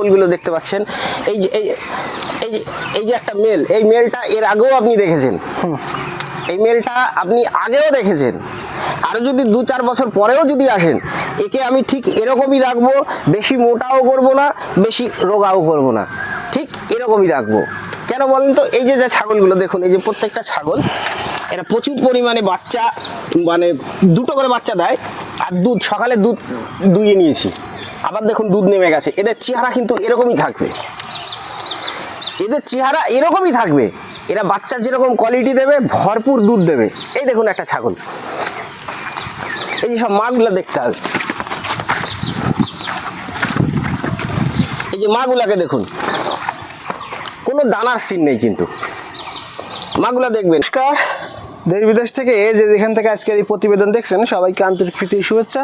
ছাগলগুলো দেখতে পাচ্ছেন। এই যে এই এই যে এই যে একটা মেল এই মেলটা এর আগেও আপনি দেখেছেন। এই মেলটা আপনি আগেও দেখেছেন। আরও যদি দু চার বছর পরেও যদি আসেন একে আমি ঠিক এরকমই রাখব বেশি মোটাও করব না বেশি রোগাও করব না। ঠিক এরকমই রাখব। কেন বলেন তো? এই যে যে ছাগলগুলো দেখুন এই যে প্রত্যেকটা ছাগল এরা প্রচুর পরিমাণে বাচ্চা মানে দুটো করে বাচ্চা দেয় আর দুধ সকালে দুধ দুইয়ে নিয়েছি। আবার দেখুন দুধ নেমে গেছে। এদের চেহারা কিন্তু এরকমই থাকবে। এদের চেহারা এরকমই থাকবে। এরা বাচ্চা যেরকম কোয়ালিটি দেবে, ভরপুর দুধ দেবে। এই দেখুন একটা ছাগল। এই সব মাগুলো দেখতে হবে। এই যে মাগুলাকে দেখুন। কোনো দানার সিন নেই কিন্তু। মাগুলা দেখবেন। নমস্কার। দেশ বিদেশ থেকে যে যেখান থেকে আজকের এই প্রতিবেদন দেখছেন, সবাইকে আন্তরিক প্রীতি শুভেচ্ছা।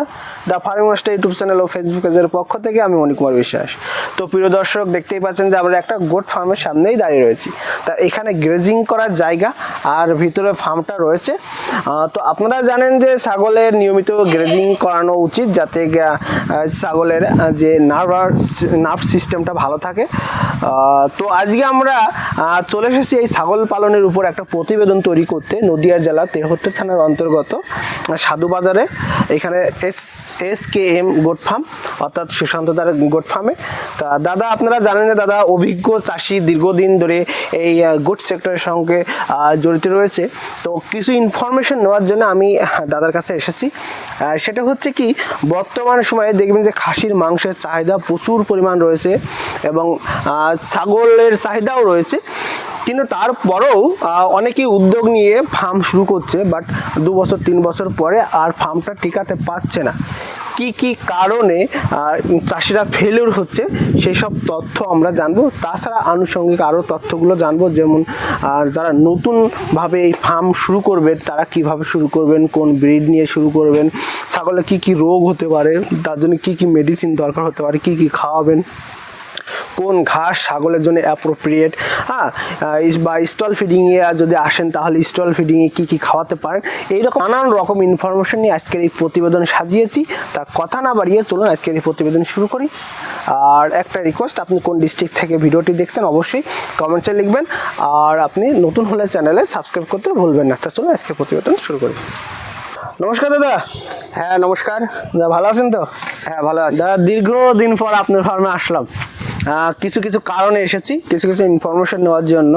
The farming master YouTube channel O Facebook পেজের পক্ষ থেকে আমি মণি কুমার বিশ্বাস। তো প্রিয় দর্শক, দেখতেই পাচ্ছেন যে আমরা একটা গোট ফার্মের সামনেই দাঁড়িয়ে রয়েছি। তা এখানে গ্রেজিং করার জায়গা আর ভিতরে ফার্মটা রয়েছে। তো আপনারা জানেন যে ছাগলের নিয়মিত গ্রেজিং করানো উচিত যাতে ছাগলের যে নার্ভার নার্ভ সিস্টেমটা ভালো থাকে। তো আজকে আমরা চলে এসেছি এই ছাগল পালনের উপর একটা প্রতিবেদন তৈরি করতে নদিয়া জেলা তেহট্ট থানার অন্তর্গত সাধু বাজারে এখানে S S K M goat farm অর্থাৎ সুশান্ত দার গোট ফার্মে তা দাদা আপনারা জানেন দাদা অভিজ্ঞ চাষি দীর্ঘদিন ধরে এই গোট সেক্টরের সঙ্গে জড়িত রয়েছে। তো কিছু ইনফরমেশন নেওয়ার জন্য আমি দাদার কাছে এসেছি। সেটা হচ্ছে কি বর্তমান সময়ে দেখবেন যে খাসির মাংসের চাহিদা প্রচুর পরিমাণ রয়েছে এবং ছাগলের চাহিদাও রয়েছে। কিন্তু তারপরেও আহ, অনেকেই উদ্যোগ নিয়ে ফার্ম শুরু করছে বাট দু বছর তিন বছর পরে আর ফার্মটা টিকাতে পারছে না। কি কি কারণে চাষিরা ফেলিওর হচ্ছে সেই সব তথ্য আমরা জানব। তাছাড়া আনুষঙ্গিক আরও তথ্যগুলো জানব, যেমন আর যারা নতুনভাবে এই ফার্ম শুরু করবেন, তারা কীভাবে শুরু করবেন, কোন ব্রিড নিয়ে শুরু করবেন, ছাগলে কি কি রোগ হতে পারে, তার জন্য কি কি মেডিসিন দরকার হতে পারে, কি কি খাওয়াবেন কোন ঘাস ছাগলের জন্য অ্যাপ্রোপ্রিয়েট হ্যাঁ বা স্টল ফিডিংয়ে যদি আসেন তাহলে স্টল ফিডিংয়ে কী কী খাওয়াতে পারেন? এইরকম নানান রকম ইনফরমেশন নিয়ে আজকের এই প্রতিবেদন সাজিয়েছি। তা কথা না বাড়িয়ে চলুন আজকের এই প্রতিবেদন শুরু করি। আর একটা রিকোয়েস্ট আপনি কোন ডিস্ট্রিক্ট থেকে ভিডিওটি দেখছেন অবশ্যই কমেন্টসে লিখবেন। আর আপনি নতুন হলে চ্যানেলে সাবস্ক্রাইব করতে ভুলবেন না। তা চলুন আজকে প্রতিবেদন শুরু করি। নমস্কার দাদা। হ্যাঁ নমস্কার। দাদা ভালো আছেন তো? হ্যাঁ ভালো আছি। দাদা দীর্ঘদিন পর আপনার ফার্মে আসলাম। কিছু কিছু কারণে এসেছি কিছু কিছু ইনফরমেশন নেওয়ার জন্য।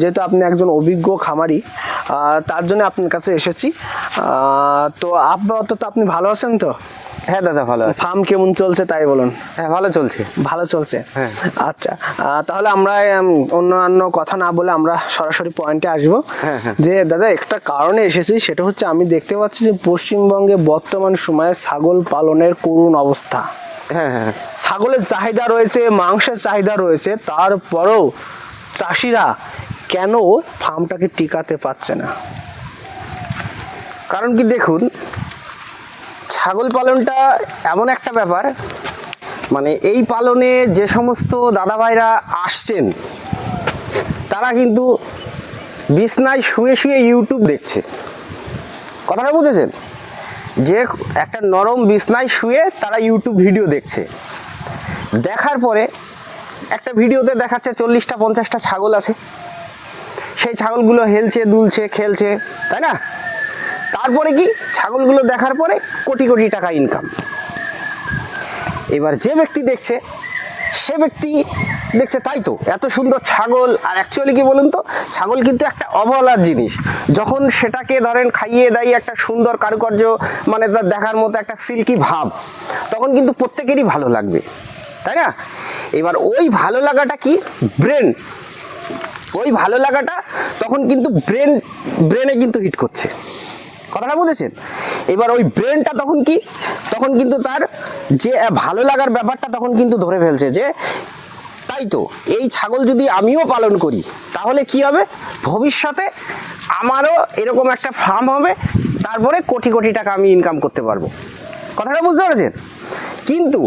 যেহেতু আপনি একজন অভিজ্ঞ খামারি তার জন্য আপনার কাছে এসেছি। তো আপাতত আপনি ভালো আছেন তো? হ্যাঁ দাদা ভালো ফার্ম কেমন চলছে তাই বলুন। হ্যাঁ ভালো চলছে। ভালো চলছে? হ্যাঁ। আচ্ছা তাহলে আমরা অন্যান্য কথা না বলে আমরা সরাসরি পয়েন্টে আসব। হ্যাঁ, হ্যাঁ। যে দাদা একটা কারণে এসেছি সেটা হচ্ছে আমি দেখতে পাচ্ছি যে পশ্চিমবঙ্গে বর্তমান সময়ে ছাগল পালনের করুণ অবস্থা। হ্যাঁ হ্যাঁ ছাগলের চাহিদা রয়েছে, মাংসের চাহিদা রয়েছে, তারপরেও চাষিরা কেন ফার্মটাকে টিকাতে পারছে না? কারণ কি দেখুন, ছাগল পালনটা এমন একটা ব্যাপার মানে এই পালনে যে সমস্ত দাদাভাইরা আসছেন, তারা কিন্তু বিছনায় শুয়ে শুয়ে ইউটিউব দেখছে। কথাটা বুঝেছেন? যে একটা নরম বিছনায় শুয়ে তারা ইউটিউব ভিডিও দেখছে। দেখার পরে একটা ভিডিওতে দেখাচ্ছে চল্লিশটা, পঞ্চাশটা ছাগল আছে। সেই ছাগলগুলো হেলছে, দুলছে, খেলছে, তাই না? তারপরে কি? ছাগলগুলো দেখার পরে কোটি কোটি টাকা ইনকাম এবার যে ব্যক্তি দেখছে, সে ব্যক্তি দেখছে তাই তো, এত সুন্দর ছাগল। আর অ্যাকচুয়ালি কি বলুন তো, ছাগল কিন্তু একটা অবলার জিনিস। যখন সেটাকে ধরেন খাইয়ে দাইয়ে একটা সুন্দর কারুকার্য মানে তার দেখার মতো একটা সিল্কি ভাব, তখন কিন্তু প্রত্যেকেরই ভালো লাগবে। তাই না? এবার ওই ভালো লাগাটা কি? ব্রেন ওই ভালো লাগাটা তখন কিন্তু ব্রেন ব্রেনে কিন্তু হিট করছে। কথাটা বুঝেছেন? এবার ওই ব্রেনটা তখন কি? তখন কিন্তু তার যে, ভালো লাগার ব্যাপারটা তখন কিন্তু ধরে ফেলছে যে তাই তো, এই ছাগল যদি আমিও পালন করি, তাহলে কি হবে? ভবিষ্যতে আমারও এরকম একটা ফার্ম হবে, তারপরে কোটি কোটি টাকা আমি ইনকাম করতে পারব। কথাটা বুঝতে পেরেছেন? কিন্তু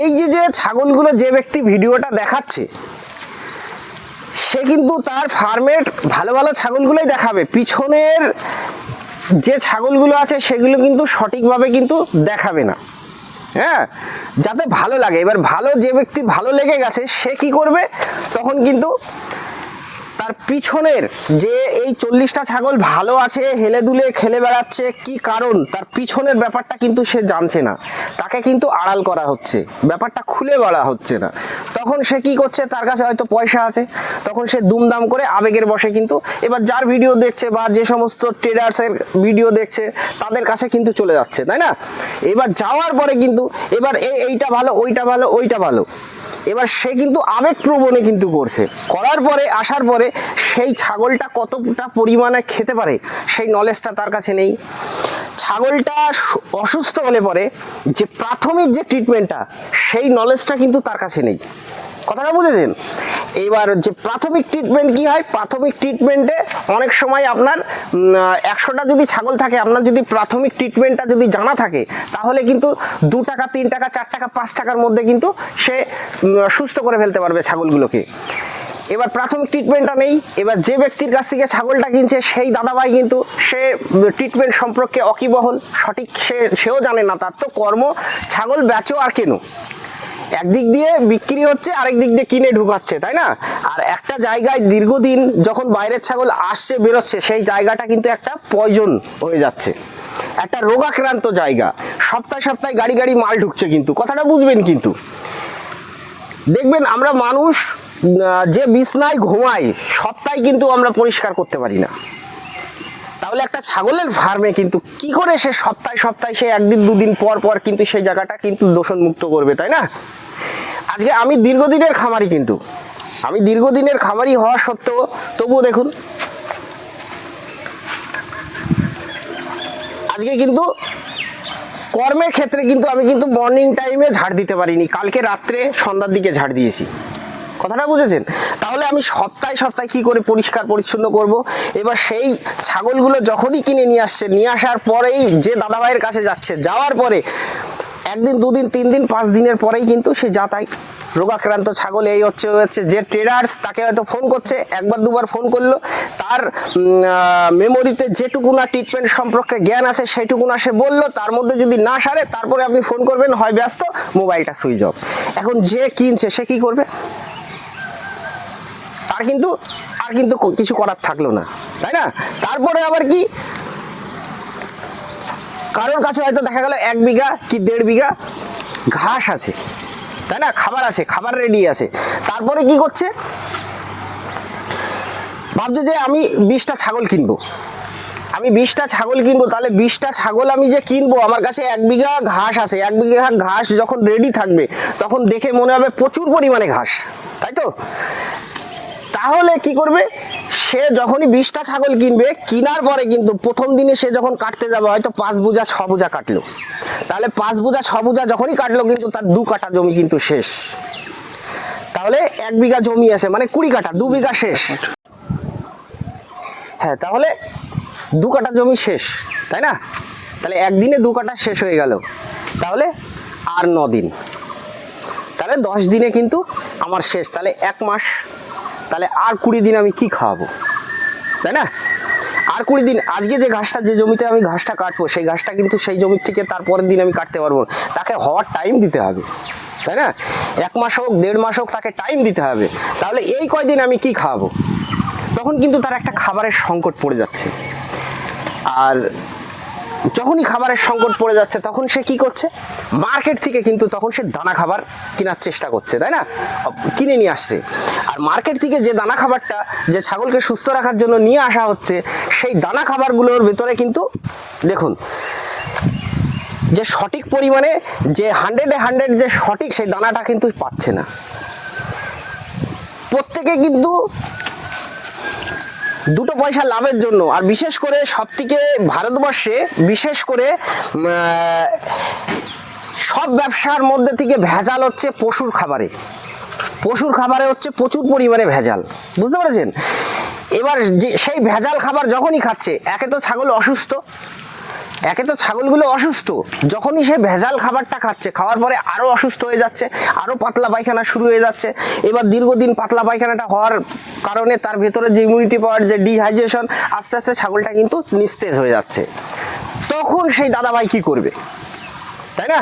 এই যে যে ছাগলগুলো যে ব্যক্তি ভিডিওটা দেখাচ্ছে, সে কিন্তু তার ফার্মের ভালো ভালো ছাগলগুলোই দেখাবে। পিছনের যে ছাগলগুলো আছে, সেগুলো কিন্তু সঠিকভাবে কিন্তু দেখাবে না। হ্যাঁ? যাতে ভালো লাগে। এবার ভালো যে ব্যক্তি ভালো লেগে গেছে, সে কি করবে? তখন কিন্তু তার পিছনের যে এই চল্লিশটা ছাগল ভালো আছে, হেলে দুলে খেলে বেড়াচ্ছে, কি কারণ? তার পিছনের ব্যাপারটা কিন্তু সে জানছে না। তাকে কিন্তু আড়াল করা হচ্ছে। ব্যাপারটা খুলে বলা হচ্ছে না। তখন সে কি করছে? তার কাছে হয়তো পয়সা আছে। তখন সে দুমদাম করে আবেগের বসে কিন্তু এবার যার ভিডিও দেখছে বা যে সমস্ত ট্রেডার্সের ভিডিও দেখছে, তাদের কাছে কিন্তু চলে যাচ্ছে, তাই না? এবার যাওয়ার পরে কিন্তু এবার এই এইটা ভালো, ওইটা ভালো ওইটা ভালো। এবার সে কিন্তু আবেগপ্রবণে কিন্তু করছে। করার পরে, আসার পরে সেই ছাগলটা কতটা পরিমাণে খেতে পারে, সেই নলেজটা তার কাছে নেই। ছাগলটা অসুস্থ হলে পরে যে প্রাথমিক যে ট্রিটমেন্টটা সেই নলেজটা কিন্তু তার কাছে নেই। কথাটা বুঝেছেন? এবার যে প্রাথমিক ট্রিটমেন্ট কি হয়? প্রাথমিক ট্রিটমেন্টে অনেক সময় আপনার একশোটা যদি ছাগল থাকে, আপনার যদি প্রাথমিক ট্রিটমেন্টটা যদি জানা থাকে, তাহলে কিন্তু দু টাকা, তিন টাকা, চার টাকা, পাঁচ টাকার মধ্যে কিন্তু সে সুস্থ করে ফেলতে পারবে ছাগলগুলোকে। এবার প্রাথমিক ট্রিটমেন্টটা নেই। এবার যে ব্যক্তির কাছ থেকে ছাগলটা কিনছে, সেই দাদাভাই কিন্তু সে ট্রিটমেন্ট সম্পর্কে অকিবহল। সঠিক সে, সেও জানে না। তার তো কর্ম, ছাগল বেচো আর কেনো। একদিক দিয়ে বিক্রি হচ্ছে, আরেক দিক দিয়ে কিনে ঢুকাচ্ছে, তাই না? আর একটা জায়গায় দীর্ঘদিন যখন বাইরের ছাগল আসছে, বেরোচ্ছে, সেই জায়গাটা কিন্তু একটা পয়জন হয়ে যাচ্ছে। একটা রোগাক্রান্ত জায়গা। সপ্তাহে সপ্তাহে গাড়ি গাড়ি মাল ঢুকছে কিন্তু। কথাটা বুঝবেন কিন্তু। দেখবেন আমরা মানুষ যে বিছনায় ঘুমাই, সপ্তাহে কিন্তু আমরা পরিষ্কার করতে পারি না। তাহলে একটা ছাগলের ফার্মে কিন্তু কি করে সে সপ্তাহে সপ্তাহে সে একদিন, দুদিন পর পর কিন্তু সেই জায়গাটা কিন্তু দূষণ মুক্ত করবে, তাই না? আজকে আমি দীর্ঘদিনের খামারি কিন্তু। আমি দীর্ঘদিনের খামারি হওয়া সত্ত্বেও, তবুও দেখুন। আজকে কিন্তু কর্মের ক্ষেত্রে কিন্তু আমি কিন্তু মর্নিং টাইমে ঝাড় দিতে পারিনি। কালকে রাত্রে সন্ধ্যার দিকে ঝাড় দিয়েছি। কথাটা বুঝেছেন? তাহলে আমি সপ্তাহে সপ্তাহে কি করে পরিষ্কার পরিচ্ছন্ন করব? এবার সেই ছাগলগুলো যখনই কিনে নিয়ে আসছে, নিয়ে আসার পরেই যে দাদাভাইয়ের কাছে যাচ্ছে, যাওয়ার পরে একদিন, দুদিন তিন দিন পাঁচ দিনের পরেই কিন্তু সে যাতায় রোগাক্রান্ত ছাগল এই হচ্ছে হচ্ছে যে ট্রেডার্স তাকে হয়তো ফোন করছে, একবার, দুবার ফোন করল। তার মেমোরিতে যেটুকু না ট্রিটমেন্ট সম্পর্কে জ্ঞান আছে, সেইটুকু না সে বলল, তার মধ্যে যদি না সারে, তারপরে আপনি ফোন করবেন, হয় ব্যস্ত মোবাইলটা সুইচ অফ এখন যে কিনছে, সে কি করবে? তার কিন্তু, আর কিন্তু কিছু করার থাকল না, তাই না? তারপরে আবার কি? কারোর কাছে হয়তো দেখা গেল এক বিঘা কি দেড় বিঘা ঘাস আছে, তাই না? খাবার আছে, খাবার রেডি আছে। তারপরে কি করছে? ভাবছে যে আমি বিশটা ছাগল কিনবো। আমি বিশটা ছাগল কিনবো, তাহলে বিশটা ছাগল আমি যে কিনবো, আমার কাছে এক বিঘা ঘাস আছে। এক বিঘা ঘাস যখন রেডি থাকবে, তখন দেখে মনে হবে প্রচুর পরিমাণে ঘাস, তাই তো? তাহলে কি করবে? সে যখনই বিশটা ছাগল কিনবে, কেনার পরে কিন্তু প্রথম দিনে সে যখন কাটতে যাবে, হয়তো পাঁচ বোঝা, ছ বোঝা কাটলো। তাহলে পাঁচ বোঝা, ছ বোঝা যখনই কাটলো কিন্তু তার দু কাঠা জমি কিন্তু শেষ। তাহলে এক বিঘা জমি আছে মানে কুড়ি কাঠা, দু বিঘা শেষ। হ্যাঁ তাহলে দু কাঠা জমি শেষ, তাই না? তাহলে একদিনে দু কাঠা শেষ হয়ে গেল। তাহলে আর ন দিন। তাহলে দশ দিনে কিন্তু আমার শেষ। তাহলে এক মাস তাহলে আর কুড়ি দিন আমি কি খাওয়াবো? তাই না? আর কুড়ি দিন, আজকে যে ঘাসটা, যে জমিতে আমি ঘাসটা কাটবো, সেই ঘাসটা কিন্তু সেই জমির থেকে তারপরের দিন আমি কাটতে পারব। তাকে হওয়ার টাইম দিতে হবে, তাই না? এক মাস হোক, দেড় মাস হোক, তাকে টাইম দিতে হবে। তাহলে এই কয়দিন আমি কি খাওয়াবো? তখন কিন্তু তার একটা খাবারের সংকট পড়ে যাচ্ছে। আর যখনই খাবারের সংকট পড়ে যাচ্ছে, তখন সে কি করছে? মার্কেট থেকে কিন্তু তখন সে দানা খাবার কেনার চেষ্টা করছে, তাই না? কিনে নিয়ে আসছে। আর মার্কেট থেকে যে দানা খাবারটা যে ছাগলকে সুস্থ রাখার জন্য নিয়ে আসা হচ্ছে, সেই দানা খাবারগুলোর ভেতরে কিন্তু দেখুন, যে সঠিক পরিমাণে যে হান্ড্রেডে হান্ড্রেড যে সঠিক সেই দানাটা কিন্তু পাচ্ছে না। প্রত্যেকে কিন্তু দুটো পয়সা লাভের জন্য। আর বিশেষ করে সবথেকে ভারতবর্ষে বিশেষ করে সব ব্যবসার মধ্যে থেকে ভেজাল হচ্ছে পশুর খাবারে। পশুর খাবারে হচ্ছে প্রচুর পরিমাণে ভেজাল। বুঝতে পেরেছেন? এবার যে সেই ভেজাল খাবার যখনই খাচ্ছে, একে তো ছাগল অসুস্থ। একে তো ছাগলগুলো অসুস্থ। যখনই সে ভেজাল খাবারটা খাচ্ছে, খাওয়ার পরে আরও অসুস্থ হয়ে যাচ্ছে আরও পাতলা পায়খানা শুরু হয়ে যাচ্ছে। এবার দীর্ঘদিন পাতলা পায়খানাটা হওয়ার কারণে তার ভেতরে যে ইমিউনিটি পাওয়ার যে ডিহাইড্রেশন আস্তে আস্তে ছাগলটা কিন্তু নিস্তেজ হয়ে যাচ্ছে। তখন সেই দাদাভাই কি করবে? তাই না?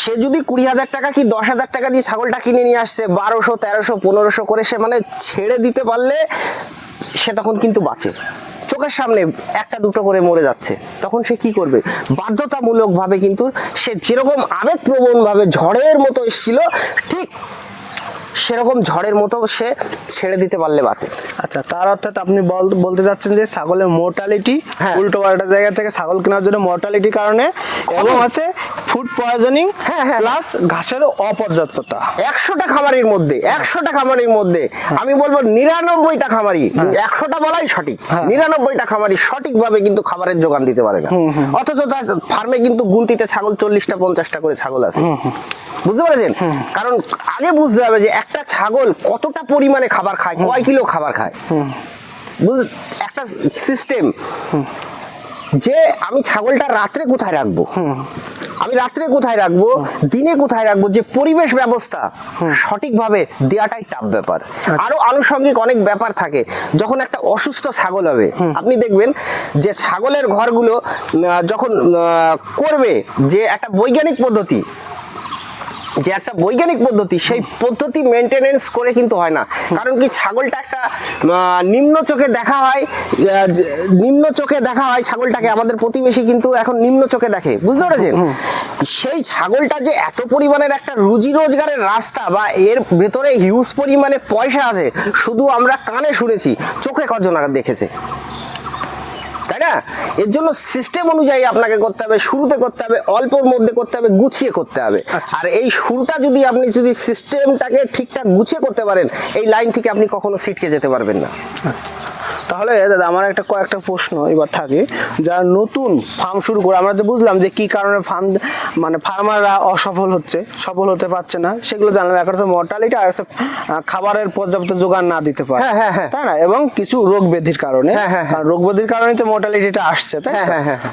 সে যদি কুড়ি হাজার টাকা কি দশ হাজার টাকা দিয়ে ছাগলটা কিনে নিয়ে আসছে, বারোশো, তেরোশো, পনেরোশো করে সে মানে ছেড়ে দিতে পারলে সে তখন কিন্তু বাঁচে। চোখের সামনে একটা দুটো করে মরে যাচ্ছে। তখন সে কি করবে? বাধ্যতামূলকভাবে কিন্তু সে যেরকম আবেগপ্রবণভাবে ঝড়ের মতো এসেছিল, ঠিক সেরকম ঝড়ের মতো সে ছেড়ে দিতে পারলে বাঁচে। আচ্ছা তার অর্থাৎ আপনি বলতে চাচ্ছেন যে ছাগলের মোর্টালিটি হ্যাঁ। উল্টো পাল্টা জায়গা থেকে ছাগল কেনার জন্য মোর্টালিটির কারণে এবং আছে ফুড পয়জনিং হ্যাঁ, হ্যাঁ। প্লাস ঘাসের অপর্যাপ্ততা। একশোটা খামারির মধ্যে একশোটা খামারির মধ্যে আমি বলব নিরানব্বইটা খামারি একশোটা বলাই সঠিক হ্যাঁ। নিরানব্বইটা খামারি সঠিকভাবে কিন্তু খাবারের যোগান দিতে পারে না। অথচ ফার্মে কিন্তু গুনতিতে ছাগল চল্লিশটা পঞ্চাশটা করে ছাগল আছে। বুঝতে পেরেছেন? কারণ আগে বুঝতে হবে যে একটা ছাগল কতটা পরিমাণে খাবার খায় কয় কিলো খাবার খায়। বুঝ একটা সিস্টেম যে আমি ছাগলটা রাত্রে কোথায় রাখব? আমি রাত্রে কোথায় রাখব? দিনে কোথায় রাখব? যে পরিবেশ ব্যবস্থা সঠিকভাবে দেওয়াটাই টাফ ব্যাপার। আরও আনুষঙ্গিক অনেক ব্যাপার থাকে। যখন একটা অসুস্থ ছাগল হবে আপনি দেখবেন যে ছাগলের ঘরগুলো যখন করবে যে একটা বৈজ্ঞানিক পদ্ধতি যে একটা বৈজ্ঞানিক পদ্ধতি সেই পদ্ধতি মেনটেনেন্স করে কিন্তু হয় না। কারণ কি ছাগলটা একটা নিম্ন চোখে দেখা হয় নিম্ন চোখে দেখা হয় ছাগলটাকে আমাদের প্রতিবেশী কিন্তু এখন নিম্ন চোখে দেখে বুঝতে পেরেছেন? সেই ছাগলটা যে এত পরিমাণের একটা রুজি রোজগারের রাস্তা বা এর ভেতরে হিউজ পরিমাণে পয়সা আছে শুধু আমরা কানে শুনেছি চোখে কজন দেখেছে? তাই না? এর জন্য সিস্টেম অনুযায়ী আপনাকে করতে হবে শুরুতে করতে হবে অল্পর মধ্যে করতে হবে গুছিয়ে করতে হবে। আর এই শুরুটা যদি আপনি যদি সিস্টেমটাকে ঠিকঠাক গুছিয়ে করতে পারেন এই লাইন থেকে আপনি কখনো সিটকে যেতে পারবেন না। তাহলে দাদা আমার একটা কয়েকটা প্রশ্ন এবার থাকে। যারা নতুন ফার্ম শুরু করে আমরা তো বুঝলাম যে কি কারণে ফার্ম মানে ফার্মাররা অসফল হচ্ছে সফল হতে পারছে না সেগুলো জানলাম। একটা হচ্ছে মর্টালিটি আর খাবারের পর্যাপ্ত যোগান না দিতে পারে। হ্যাঁ, হ্যাঁ, হ্যাঁ। তাই না? এবং কিছু রোগ ব্যাধির কারণে। হ্যাঁ, হ্যাঁ। কারণ রোগ ব্যাধির কারণে তো মর্টালিটিটা আসছে তাই।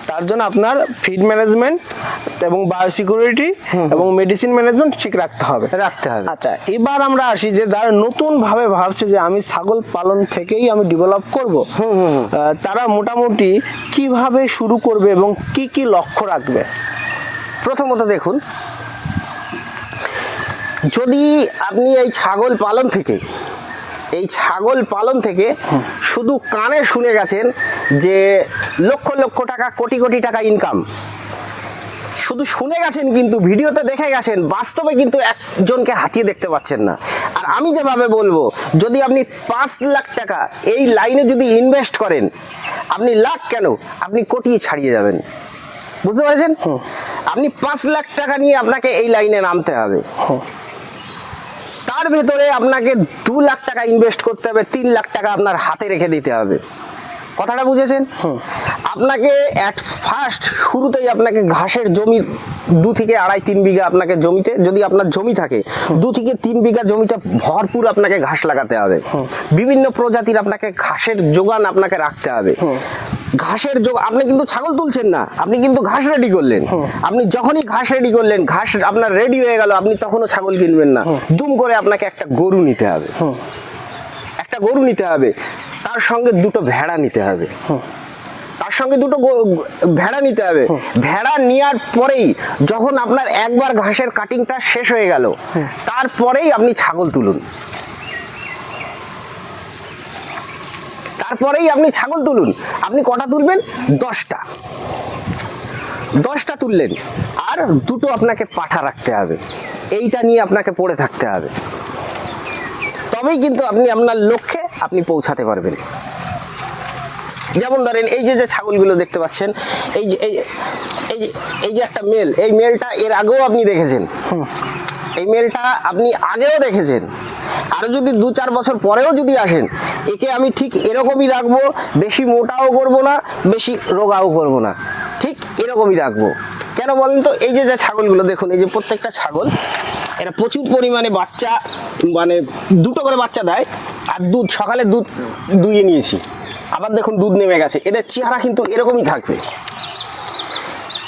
তার জন্য আপনার ফিড ম্যানেজমেন্ট এবং বায়োসিকিউরিটি এবং মেডিসিন ম্যানেজমেন্ট ঠিক রাখতে হবে। রাখতে হবে। আচ্ছা এবার আমরা আসি যে যারা নতুন ভাবে ভাবছে যে আমি ছাগল পালন থেকেই আমি ডেভেলপ করব আহ, তারা মোটামুটি কীভাবে শুরু করবে এবং কি কি লক্ষ্য রাখবে? প্রথমত দেখুন যদি আপনি এই ছাগল পালন থেকে এই ছাগল পালন থেকে শুধু কানে শুনে গেছেন যে লক্ষ লক্ষ টাকা কোটি কোটি টাকা ইনকাম শুধু শুনে গেছেন কিন্তু ভিডিওতে দেখে গেছেন বাস্তবে কিন্তু একজনকে হাতিয়ে দেখতে পাচ্ছেন না। আর আমি যেভাবে বলব যদি আপনি পাঁচ লাখ টাকা এই লাইনে যদি ইনভেস্ট করেন আপনি লাখ কেন? আপনি কোটি ছাড়িয়ে যাবেন। বুঝতে পেরেছেন? আপনি পাঁচ লাখ টাকা নিয়ে আপনাকে এই লাইনে নামতে হবে। তার ভেতরে আপনাকে দু লাখ টাকা ইনভেস্ট করতে হবে তিন লাখ টাকা আপনার হাতে রেখে দিতে হবে। কথাটা বুঝেছেন? আপনাকে অ্যাট ফার্স্ট শুরুতেই আপনাকে ঘাসের জমি দু থেকে আড়াই তিন বিঘা আপনাকে জমিতে, যদি আপনার জমি থাকে, দু থেকে তিন বিঘা জমিতে ভরপুর আপনাকে ঘাস লাগাতে হবে। বিভিন্ন প্রজাতির আপনাকে ঘাসের যোগান আপনাকে রাখতে হবে। ঘাসের যোগ, আপনি কিন্তু ছাগল তুলছেন না, আপনি কিন্তু ঘাস রেডি করলেন। আপনি যখনই ঘাস রেডি করলেন, ঘাস আপনার রেডি হয়ে গেল, আপনি তখনও ছাগল কিনবেন না। দুম করে আপনাকে একটা গরু নিতে হবে। একটা গরু নিতে হবে। তার সঙ্গে দুটো ভেড়া নিতে হবে। তার সঙ্গে দুটো ভেড়া নিতে হবে। ভেড়া নেওয়ার পরেই যখন আপনার একবার ঘাসের কাটিংটা শেষ হয়ে গেল তারপরেই আপনি ছাগল তুলুন। তারপরেই আপনি ছাগল তুলুন। আপনি কটা তুলবেন? দশটা। দশটা তুললেন। আর দুটো আপনাকে পাঠা রাখতে হবে। এইটা নিয়ে আপনাকে পড়ে থাকতে হবে। তবেই কিন্তু আপনি আপনার লক্ষ্যে আপনি পৌঁছাতে পারবেন। যেমন ধরেন এই যে যে ছাগলগুলো দেখতে পাচ্ছেন এই যে এই এই যে এই যে একটা মেল এই মেলটা এর আগেও আপনি দেখেছেন। এই মেলটা আপনি আগেও দেখেছেন। আরও যদি দু চার বছর পরেও যদি আসেন একে আমি ঠিক এরকমই রাখব বেশি মোটাও করব না বেশি রোগাও করব না। ঠিক এরকমই রাখব। কেন বলেন তো? এই যে যে ছাগলগুলো দেখুন এই যে প্রত্যেকটা ছাগল এরা প্রচুর পরিমাণে বাচ্চা মানে দুটো করে বাচ্চা দেয় আর দুধ সকালে দুধ দুইয়ে নিয়েছি। আবার দেখুন দুধ নেমে গেছে। এদের চেহারা কিন্তু এরকমই থাকবে।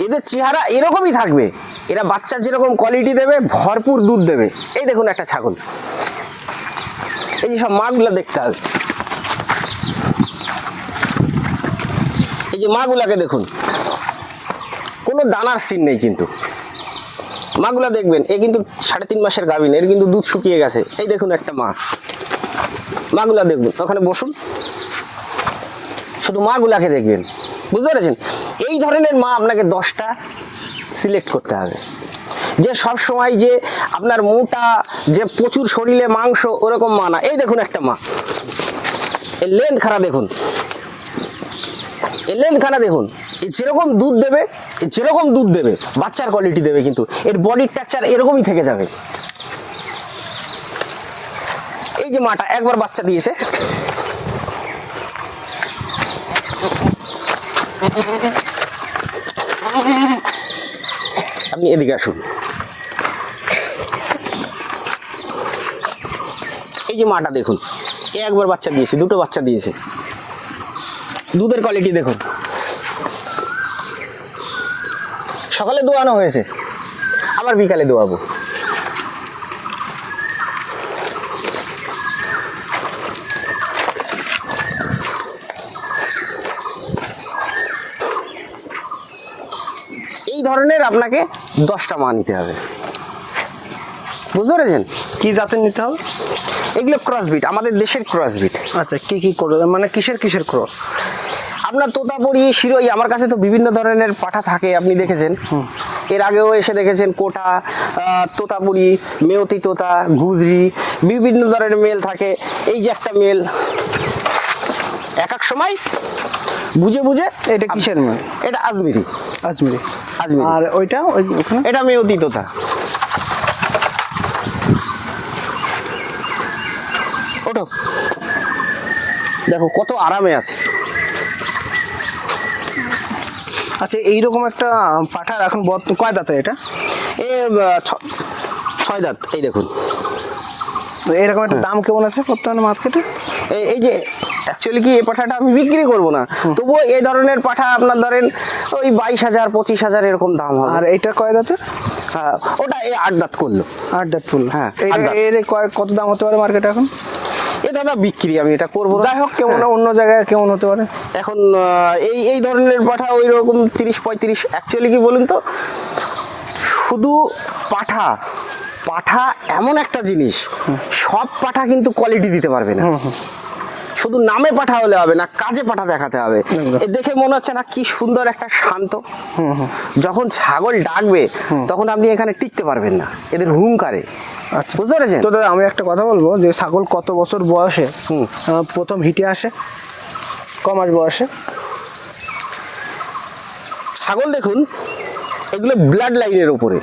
এদের চেহারা এরকমই থাকবে। এরা বাচ্চা যেরকম কোয়ালিটি দেবে, ভরপুর দুধ দেবে। এই দেখুন একটা ছাগল। এই যে সব মাগুলা দেখতে হবে। এই যে মাগুলাকে দেখুন। কোনো দানার সিন নেই কিন্তু। মাগুলা দেখবেন, এ কিন্তু সাড়ে তিন মাসের গাভিন এর কিন্তু দুধ শুকিয়ে গেছে। এই দেখুন একটা মা। মাগুলা দেখবেন ওখানে বসুন। শুধু মাগুলাকে দেখবেন। বুঝতে পেরেছেন? এই ধরনের মা আপনাকে দশটা সিলেক্ট করতে হবে। যে সব সময় যে আপনার মোটা, যে প্রচুর শরীরে মাংস, ওরকম মা না। এই দেখুন একটা মা। এর লেন্থ খারাপ দেখুন। এর লেন্থ খানা দেখুন। এ যেরকম দুধ দেবে, এ যেরকম দুধ দেবে, বাচ্চার কোয়ালিটি দেবে কিন্তু। এর বডির স্ট্রাকচার এরকমই থেকে যাবে। এই যে মাটা, একবার বাচ্চা দিয়েছে। আপনি এদিকে আসুন। এই যে মাটা দেখুন একবার বাচ্চা দিয়েছে, দুটো বাচ্চা দিয়েছে। দুধের কোয়ালিটি দেখুন। সকালে দোয়ানো হয়েছে, আবার বিকালে দোয়াবো। ধরনের আপনাকে দশটা মা নিতে হবে। বুঝতে পেরেছেন? কি জাতের নিতে হবে? এগুলো ক্রসবিট আমাদের দেশের ক্রসবিট আচ্ছা কি কি করে মানে কিসের কিসের ক্রস আপনার তোতাপুরি শিরোই আমার কাছে তো বিভিন্ন ধরনের পাঠা থাকে আপনি দেখেছেন। এর আগেও এসে দেখেছেন কোটা তোতাপুরি মেয়তি তোতা গুজরি বিভিন্ন ধরনের মেল থাকে। এই যে একটা মেল এক এক সময় বুঝে বুঝে এটা কিসের মেল? এটা আজমিরি। আজমিরি। আজমিরি। আর ওইটা ওই এটা মেয়তি তোতা ওটো দেখো কত আরামে আছে। আচ্ছা এইরকম একটা পাঠার এখন কয় দাঁতে এটা? এ ছয় দাঁত এই দেখুন। এরকম একটা দাম কেমন আছে বর্তমানে মার্কেটে? এই যে অ্যাকচুয়ালি কি এই পাঠাটা আমি বিক্রি করব না। তবুও এই ধরনের পাঠা আপনার ধরেন ওই বাইশ হাজার পঁচিশ হাজার এরকম দাম হবে। আর এইটা কয় দাঁতে? হ্যাঁ ওটা এই আট দাঁত করল। আট দাঁত ফুল হ্যাঁ। এর কয় কত দাম হতে পারে মার্কেটে এখন? এ দাদা বিক্রি আমি এটা করব যাই হোক কেমন অন্য জায়গায় কেমন হতে পারে? এখন এই এই ধরনের পাঠা ওই রকম তিরিশ পঁয়ত্রিশ অ্যাকচুয়ালি কি বলুন তো? শুধু পাঠা পাঠা এমন একটা জিনিস সব পাঠা কিন্তু কোয়ালিটি দিতে পারবে না। শুধু নামে পাঠা হলে হবে না কাজে পাঠা দেখাতে হবে। দেখে মনে হচ্ছে না কি সুন্দর একটা শান্ত। যখন ছাগল ডাকবে তখন আপনি এখানে টিকতে পারবেন না এদের হুঙ্কারে। আচ্ছা। বুঝতে পেরেছেন? তো দাদা আমি একটা কথা বলব যে ছাগল কত বছর বয়সে হুম। প্রথম হিটে আসে? ক মাস বয়সে? ছাগল দেখুন এগুলো ব্লাড লাইনের উপরে।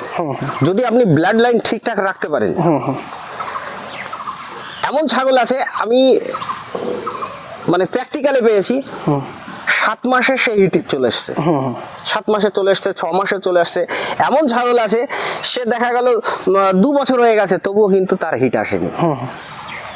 যদি আপনি ব্লাড লাইন ঠিকঠাক রাখতে পারেন। এমন ছাগল আছে আমি মানে প্র্যাকটিক্যালে পেয়েছি। সাত মাসে সেই হিট চলে এসছে। সাত মাসে চলে এসছে ছ মাসে চলে আসছে। এমন ঝামেলা আছে সে দেখা গেল দু বছর হয়ে গেছে তবুও কিন্তু তার হিট আসেনি।